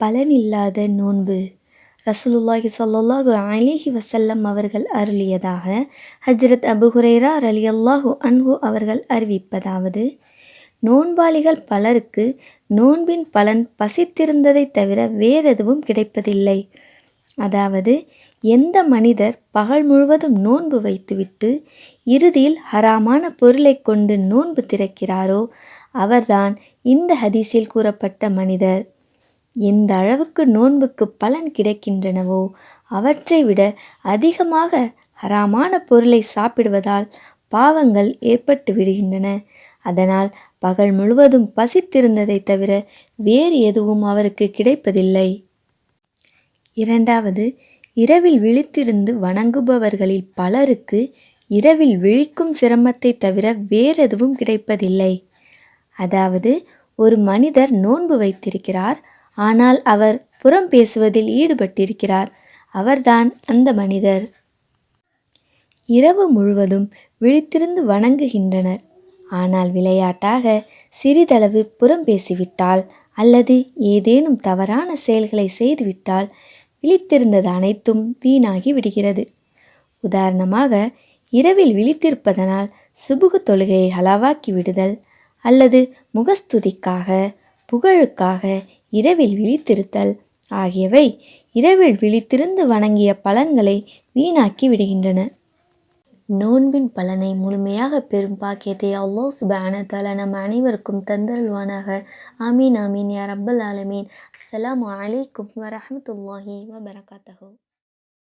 பலனில்லாத நோன்பு. ரசூலுல்லாஹி ஸல்லல்லாஹு அலிஹி வசல்லம் அவர்கள் அருளியதாக ஹஜ்ரத் அபு அலி ரலியல்லாஹு அன்ஹு அவர்கள் அறிவிப்பதாவது நோன்பாளிகள் பலருக்கு நோன்பின் பலன் பசித்திருந்ததைத் தவிர வேறெதுவும் கிடைப்பதில்லை. அதாவது எந்த மனிதர் பகல் முழுவதும் நோன்பு வைத்துவிட்டு இறுதியில் ஹராமான பொருளை கொண்டு நோன்பு திறக்கிறாரோ அவர்தான் இந்த ஹதீஸில் கூறப்பட்ட மனிதர். எந்த அளவுக்கு நோன்புக்கு பலன் கிடைக்கின்றனவோ அவற்றை விட அதிகமாக ஹராமான பொருளை சாப்பிடுவதால் பாவங்கள் ஏற்பட்டு விடுகின்றன. அதனால் பகல் முழுவதும் பசித்திருந்ததை தவிர வேறு எதுவும் அவருக்கு கிடைப்பதில்லை. இரண்டாவது இரவில் விழித்திருந்து வணங்குபவர்களில் பலருக்கு இரவில் விழிக்கும் சிரமத்தை தவிர வேறெதுவும் கிடைப்பதில்லை. அதாவது ஒரு மனிதர் நோன்பு வைத்திருக்கிறார் ஆனால் அவர் புறம் பேசுவதில் ஈடுபட்டிருக்கிறார். அவர்தான் அந்த மனிதர். இரவு முழுவதும் விழித்திருந்து வணங்குகின்றனர். ஆனால் விளையாட்டாக சிறிதளவு புறம் பேசிவிட்டால் அல்லது ஏதேனும் தவறான செயல்களை செய்துவிட்டால் விழித்திருந்தது அனைத்தும் வீணாகி விடுகிறது. உதாரணமாக இரவில் விழித்திருப்பதனால் சுபுகு தொழுகையை ஹலாவாக்கி விடுதல் அல்லது முகஸ்துதிக்காக புகழுக்காக இரவில் விழித்திருத்தல். ஆகியவை இரவில் விழித்திருந்து வணங்கிய பலன்களை வீணாக்கி விடுகின்றன. நோன்பின் பலனை முழுமையாக பெறும் பாக்கியத்தை அல்லோ சுபான நம் அனைவருக்கும் தந்தருள்வானாக. ஆமீன் ஆமீன் யா ரப்பல் ஆலமீன். அஸ்லாம் அலைக்கும் வரமத்துல்லாஹி வபரகாத்தஹு.